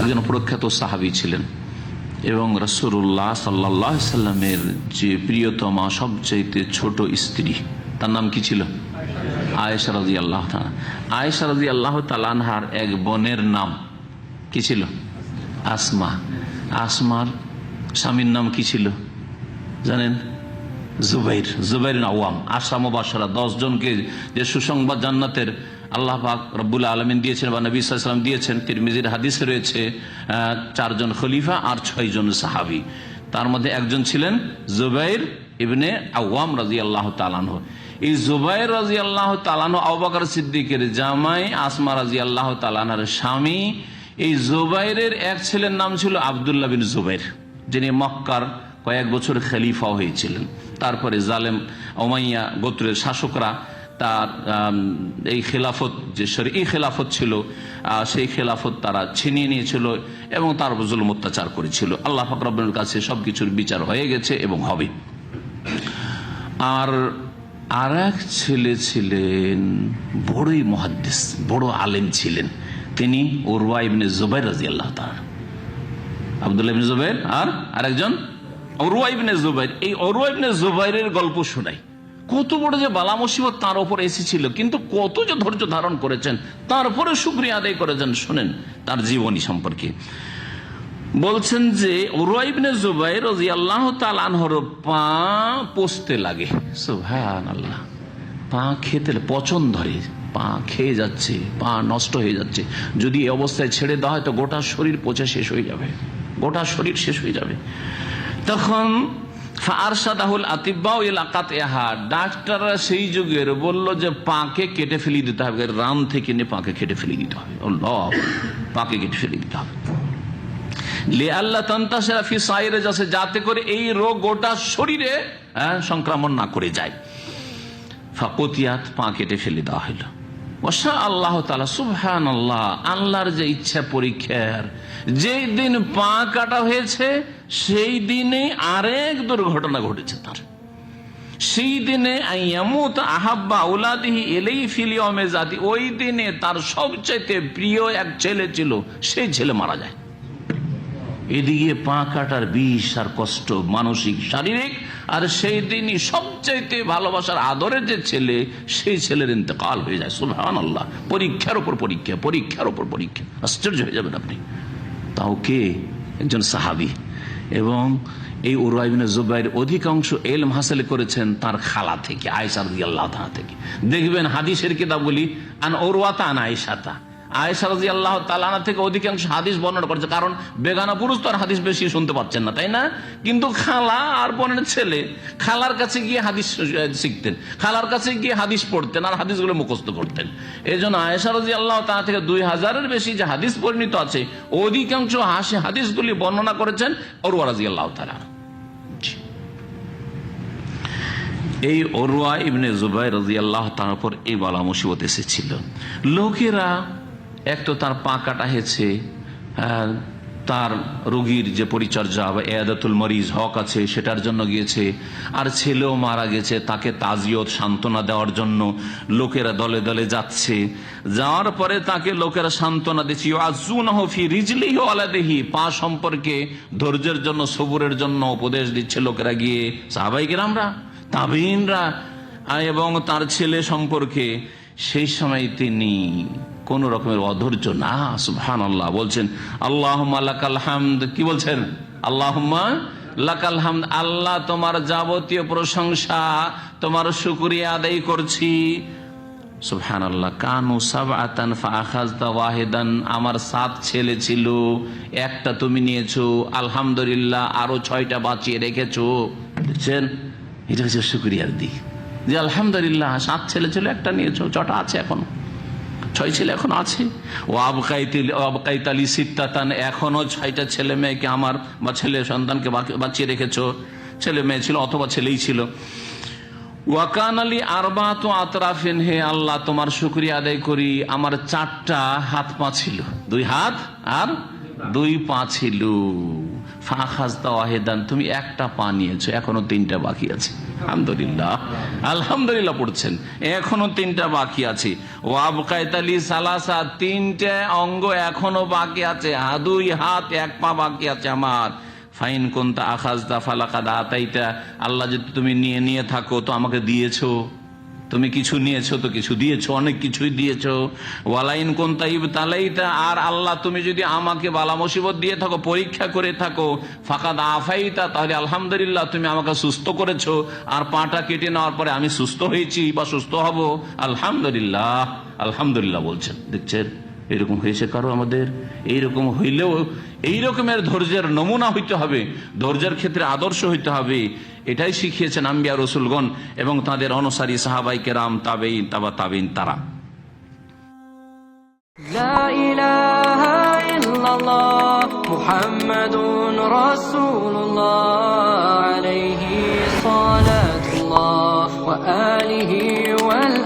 একজন প্রখ্যাত সাহাবি ছিলেন। এবং রসুল্লাহ সাল্লাহ সাল্লামের যে প্রিয়তমা, সবচাইতে ছোট স্ত্রী, তার নাম কি ছিল? আয়েশা রাজি আল্লাহ আয়েশা রাজি আল্লাহ তালানহার এক বোনের নাম কি ছিল? আসমা। আসমার স্বামীর নাম কি ছিল? জানেন? জুবাইর। জুবাইর আওয়াম আসাম বাসারা। দশ জনকে যে সুসংবাদ জান্নাতের আল্লাহ পাক রব্বুল আলমিন দিয়েছেন বা নবী সাল্লাম দিয়েছেন। তিরমিজির হাদিসে রয়েছে চারজন খলিফা আর ছয়জন সাহাবি। তার মধ্যে একজন ছিলেন জুবাইর ইবনে আওয়াম রাজি আল্লাহ তালানহ এই জুবাইর রাজি আল্লাহ তালানহ আবাকর সিদ্দিকের জামাই আসমা রাজি আল্লাহ তালানহার স্বামী। এই জুবাইরের এক ছেলের নাম ছিল আবদুল্লাহ বিন জুবাইর, যিনি মক্কার কয়েক বছর খলিফা হয়েছিলেন। তারপরে জালেম ওমাইয়া গোত্রের শাসকরা তার এই খেলাফত, যে এই খেলাফত ছিল সেই খেলাফত তারা ছিনিয়ে নিয়েছিল এবং তার জুলুম অত্যাচার করেছিল। আল্লাহ ফকরাবের কাছে সবকিছুর বিচার হয়ে গেছে এবং হবে। আর আর এক ছেলে ছিলেন বড়ই মহাদ্দেশ বড় আলেম ছিলেন। তিনি ওরওয়া ইবনে জুবাইর রাজি আল্লাহ তার আবদুল্লাহ ইবনে জুবাইর আর আরেকজন? Urwa Ibne Jubair. এই অরুয়া ইবনে জুবাইরের গল্প শোনাই। কত বড় যে বালা মুসিবত তার উপর এসেছিল, কিন্তু কত যে ধৈর্য ধারণ করেছেন তারপরে শুক্রিয়া আদায় করেছেন। শোনেন, তার জীবনী সম্পর্কে। বলছেন যে অরুয়া ইবনে জুবাইর রাজি আল্লাহ তালানহর পা পোষতে লাগে। সুবহান আল্লাহ পা খেতে পচন ধরে। পা খেয়ে যাচ্ছে, পা নষ্ট হয়ে যাচ্ছে। যদি এই অবস্থায় ছেড়ে দেওয়া হয়, তো গোটা শরীর পচে শেষ হয়ে যাবে। গোটা শরীর শেষ হয়ে যাবে। তখন এলাকাত এহা ডাক্তাররা সেই যুগের বলল যে পাকে কেটে ফেলে দিতে হবে। রাম থেকে নিয়ে পাকে কেটে ফেলে দিতে হবে। পাকে কেটে ফেলে দিতে হবে। লে আল্লাহ যাতে করে এই রোগ গোটা শরীরে হ্যাঁ, সংক্রমণ না করে যায়। ফাকতিয়াত পা কেটে ফেলে দেওয়া হলো আল্লাহ তালা আল্লাহ আল্লাহর যে ইচ্ছা পরীক্ষার যেই দিন পা কাটা হয়েছে সেই দিনে আরেক দুর্ঘটনা ঘটেছে তার। সেই দিনে আহাব্বা উলাদিহি এলেই ফিলিয়মে জাতি ওই দিনে তার সবচাইতে প্রিয় এক ছেলে ছিল, সেই ছেলে মারা যায়। এদিকে পা কাটার বিষ আর কষ্ট, মানসিক, শারীরিক, আর সেই দিনই সবচাইতে ভালোবাসার আদরের যে ছেলে, সেই ছেলের ইন্তেকাল হয়ে যায়। সুলহান আল্লাহ পরীক্ষার উপর পরীক্ষা, পরীক্ষার উপর পরীক্ষা। আশ্চর্য হয়ে যাবেন আপনি। তাও কে? একজন সাহাবি। এবং এই উরাইবিন জুবাইর অধিকাংশ এলম হাসিল করেছেন তার খালা থেকে আয়সার আল্লাহ থেকে। দেখবেন হাদিসের কিতাবগুলি, আন ওরওয়াতা আন আয়সাতা আয়েশা আল্লাহ থেকে অধিকাংশ বর্ণনা করেছে। কারণ বেগানা পুরুষ তো আর হাদিস বেশি শুনতে পাচ্ছেন না, তাই না? কিন্তু খালা আর ছেলে, খালার কাছে গিয়ে হাদিস শিখতেন। খালার কাছে গিয়ে হাদিস পড়তেন আর হাদিসগুলো মুখস্থ করতেন। এই জন্য আয়েশা রাজি আল্লাহ তালা থেকে দুই হাজারের বেশি যে হাদিস পরিণত আছে, অধিকাংশ হাসি হাদিসগুলি বর্ণনা করেছেন অরুয়া রাজি আল্লাহ তালা এই অরুয়া ইবনে জুবাই রাজি আল্লাহ তার উপর এই বালা মুসিবত এসেছিল। লোকেরা এক তো তার পা কাটা হয়েছে তার রোগীর যে পরিচর্যা বা এয়াদাতুল মরিজ হক আছে সেটার জন্য গিয়েছে, আর ছেলেও মারা গেছে, তাকে তাজিয়ত সান্ত্বনা দেওয়ার জন্য লোকেরা দলে দলে যাচ্ছে। যাওয়ার পরে তাকে লোকেরা সান্ত্বনা দিচ্ছে আলাদেহি পা সম্পর্কে ধৈর্যের জন্য, সবুরের জন্য উপদেশ দিচ্ছে লোকেরা গিয়ে সাহাবাইকের আমরা তাবিনরা এবং তার ছেলে সম্পর্কে সেই সময় তিনি কোন রকমের অধৈর্য না সুহান আল্লাহ বলছেন আল্লাহ হামদ। কি বলছেন? আল্লাহ লাকাল হামদ। আল্লাহ তোমার যাবতীয় প্রশংসা, তোমার শুক্রিয়া আদায় করছি। আল্লাহ কানু আমার সাত ছেলে ছিল, একটা তুমি নিয়েছো, আলহামদুলিল্লাহ আরও ছয়টা বাঁচিয়ে রেখেছো। দেখছেন, এটা হচ্ছে শুক্রিয়ার দিক। যে আলহামদুলিল্লাহ, সাত ছেলে ছিল, একটা নিয়েছো, ছটা আছে এখনও। ছয় ছেলে এখন আছে। ও আবকাইতালি সিত্তাতান, এখনও ছয়টা ছেলে মেয়েকে আমার বা ছেলে সন্তানকে বাঁচিয়ে রেখেছ। ছেলে মেয়ে ছিল অথবা ছেলেই ছিল। ওয়াকান হে তোমার আদায় করি। আমার চারটা হাত পা ছিল। দুই হাত আর দুই পা ছিল। ফাঁকাজতা ওয়াহেদান, তুমি একটা পা নিয়েছো, এখনও তিনটা বাকি আছে। আলহামদুলিল্লাহ আলহামদুলিল্লাহ পড়ছেন, এখনও তিনটা বাকি আছে। ও আবকায়তালি সালাসা, তিনটে অঙ্গ এখনও বাকি আছে, হা দুই হাত, এক পা বাকি আছে আমার। ফাইন কোনটা আখাজদা ফালাকাদা আতাইতা, আল্লাহ যদি তুমি নিয়ে নিয়ে থাকো, তো আমাকে দিয়েছ। তুমি কিছু নিয়েছো তো কিছু দিয়েছ, অনেক কিছুই দিয়েছ। ওয়ালাইন কোন তাইব তালাইতা, আর আল্লাহ তুমি যদি আমাকে বালা মুসিবত দিয়ে থাকো, পরীক্ষা করে থাকো ফাঁকা আফাইতা, তাহলে আলহামদুলিল্লাহ তুমি আমাকে সুস্থ করেছ। আর পাটা কেটে নেওয়ার পরে আমি সুস্থ হয়েছি বা সুস্থ হব। আলহামদুলিল্লাহ আলহামদুলিল্লাহ বলছেন। দেখছেন? এরকম হয়েছে কারও আমাদের? এইরকম হইলেও এই রকমের ধৈর্যের নমুনা হইতে হবে। ধৈর্যের ক্ষেত্রে আদর্শ হইতে হবে। এটাই শিখিয়েছেন আম্বিয়া রসুলগণ এবং তাদের অনুসারী সাহাবাই কেরাম তাবেইন তাবা তাবিন তারা। আলিহি ওয়াল